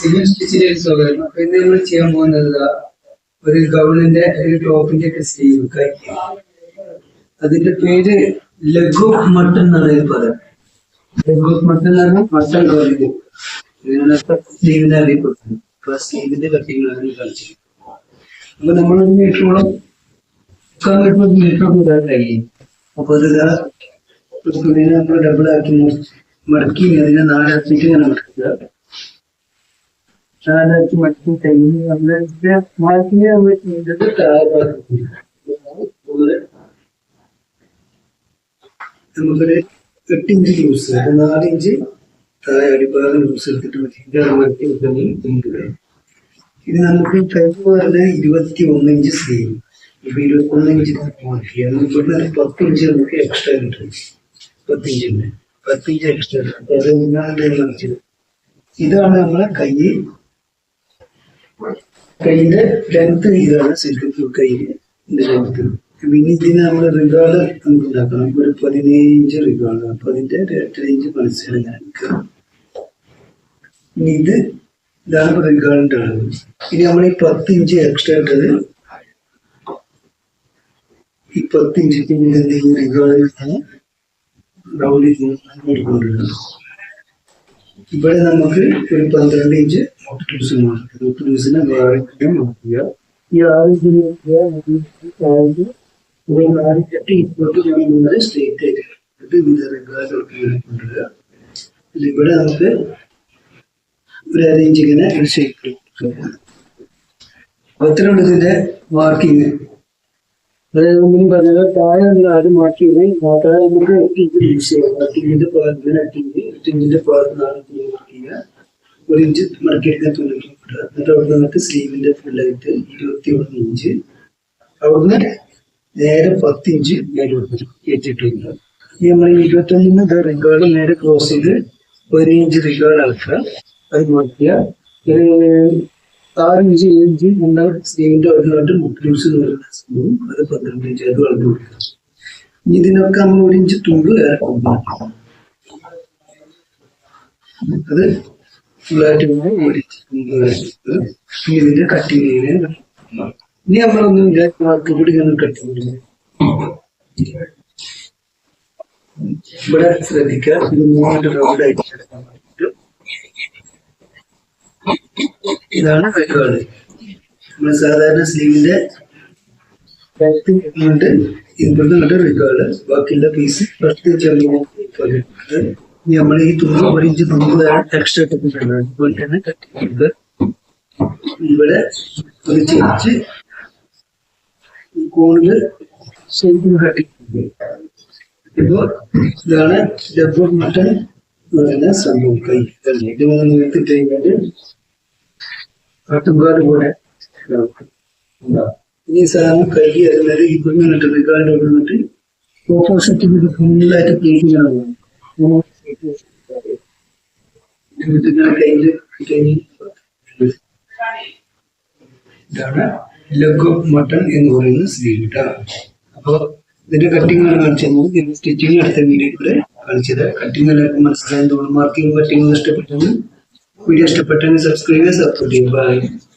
Civil സ്റ്റിച്ചിലേക്ക് സ്വാഗതം അപ്പൊ ഇന്ന് നമ്മൾ ചെയ്യാൻ പോകുന്നത് ഒരു ഗൗണിന്റെ ഒരു ടോപ്പിന്റെ ഒക്കെ സ്ലീവ് അതിന്റെ പേര് ലഘു മട്ടൺ എന്നാണ് പദം ലഘു മട്ടൺ എന്ന് പറഞ്ഞാൽ മട്ടൺ ഗൗണിന്റെ. ഇതിനകത്ത് സ്ലീവിനെ അപ്പൊ സ്ലീവിന്റെ കട്ടിങ് ആണ് കളിച്ചത് അപ്പൊ നമ്മൾ ഒരു മീറ്ററോളം മുക്കാൽ മീറ്റർ ഇടാൻ കഴിയും അപ്പൊ അത് നമ്മൾ ഡബിൾ ആക്കി മടക്കി അതിനെ നാലാക്കിയിട്ട് ഇങ്ങനെ മടക്കുക. നാലാക്കി മടക്കി കഴിഞ്ഞ് നമ്മളിന്റെ മാറ്റിനെ നമ്മൾ ചെയ്തത് താഴെ നമുക്കൊരു എട്ട് ഇഞ്ച് ലൂസ് ഒരു നാല് ഇഞ്ച് താഴെ അടിഭാഗം ലൂസ് എടുത്തിട്ട് ഇത് നമുക്ക് പറഞ്ഞ ഇരുപത്തി ഒന്ന് ഇഞ്ച് ഇപ്പൊ ഇരുപത്തി ഒന്ന് ഇഞ്ച് മാറ്റി നമുക്ക് എക്സ്ട്രാ കിട്ടും പത്ത് ഇഞ്ച് എക്സ്ട്രാ കിട്ടും അത് ഇതാണ് നമ്മളെ കൈ കൈയിന്റെ ലെങ്ത് ഇതാണ് ശരിക്കും കൈയിന്റെ ലെങ്ത് പിന്നെ ഇതിന് നമ്മൾ റിഗാൾ നമുക്ക് ഉണ്ടാക്കണം. ഒരു പതിനേഴ് ഇഞ്ച് റിഗാൾ അപ്പൊ അതിന്റെ എട്ട് ഇഞ്ച് മനസ്സിലാണ് ഞാൻ എടുക്കുക. ഇനി ഇത് ഇതാണ് റിഗാളിന്റെ അളവ്. ഇനി നമ്മൾ ഈ പത്ത് ഇഞ്ച് എക്സ്ട്രാ ഇട്ടത് ഈ പത്ത് ഇഞ്ച് പിന്നെ എന്ത് ചെയ്യും റിഗാളിൽ റൗണ്ട് കൊണ്ടുവരണം ഇവിടെ നമുക്ക് ഒരു പന്ത്രണ്ട് ഇഞ്ച് ഇവിടെ നമുക്ക് ഒരു അര ഇങ്ങനെ ഒരു ഷേപ്പ് അത്രയുണ്ട് ഇതിന്റെ മാർക്കിങ് അതായത് പറഞ്ഞത് താഴെ ആരും ചെയ്ത് താഴെ നമുക്ക് യൂസ് ചെയ്യാം എട്ട് ഇഞ്ചിന്റെ പാകത്തിന് എട്ട് ഇഞ്ച് എട്ട് മാർക്ക് ചെയ്യുക ഒരു ഇഞ്ച് മടക്കിയെടുക്കാൻ തുണിക്ക് എന്നിട്ട് അവിടെ നിന്നിട്ട് സ്ലീവിന്റെ ഫുള്ളായിട്ട് ഇരുപത്തി ഒന്ന് ഇഞ്ച്. അവിടുന്ന് നേരെ പത്ത് ഇഞ്ച് ഈ നമ്മൾ ഇരുപത്തഞ്ചിന് റിഗാർഡ് നേരെ ക്രോസ് ചെയ്ത് ഒരു ഇഞ്ച് റിഗാർഡ് ആക്കുക അത് മാറ്റിയ ആറ് ഇഞ്ച് ഏഴ് ഇഞ്ച് നമ്മുടെ സ്ലീവിന്റെ ഒരെണ്ണമായിട്ട് മുട്ട് എന്ന് പറയുന്ന സംഭവം അത് പന്ത്രണ്ട് ഇഞ്ച് അത് വളർന്നു കൊടുക്കുക ഇനി ഇതിനൊക്കെ നമ്മൾ ഒരു ഇഞ്ച് തുമ്പ് വേറെ കൊടുക്കണം. അത് ഇതിന്റെ കട്ടിങ് ഇനി നമ്മളൊന്നും ഇല്ല മാർക്ക് കൂടി ഇങ്ങനെ കട്ടിങ് ഇവിടെ ശ്രദ്ധിക്കുക ഇത് മൂന്നായിട്ട് റൗണ്ട് ആയിട്ട് ഇതാണ് വെക്കാൾ നമ്മൾ സാധാരണ സ്ലീവിന്റെ കൊണ്ട് ഇവിടുന്ന് ഇങ്ങോട്ട് റിക്കാൾ ബാക്കിയുള്ള പീസ് ഇനി നമ്മൾ ഈ തുമ്പ് ഒരു എക്സ്ട്രാ അതുപോലെ തന്നെ കട്ട് ഇവിടെ ഈ കോണിൽ ശരിക്കും കട്ടി ഇപ്പോ ഇതാണ് ഡബിൾ മട്ടൺ എന്ന് പറയുന്ന സംഭവം. കൈ. ഇത് കഴിഞ്ഞാൽ ആട്ടുംപാട് പോലെ. ഈ സാധനം കഴുകി വരുന്നത് ഈ കുഞ്ഞിട്ട് റിക്കാർഡ് വന്നിട്ട് ഓപ്പോസിറ്റ് ഫുള്ളായിട്ട് ആണ് കയ്യിൽ ഇതാണ് ലഘു മട്ടൺ എന്ന് പറയുന്ന സ്ലീവ് കേട്ടോ അപ്പൊ ഇതിന്റെ കട്ടിങ് ആണ് കാണിച്ചത് സ്റ്റിച്ചിങ് അടുത്ത വീഡിയോ കൂടെ കാണിച്ചത് കട്ടിങ് എല്ലാവർക്കും മനസ്സിലായത് മാർക്കിംഗ് കട്ടിങ് ഇഷ്ടപ്പെട്ടെന്ന് Video to pertains subscribers up to date.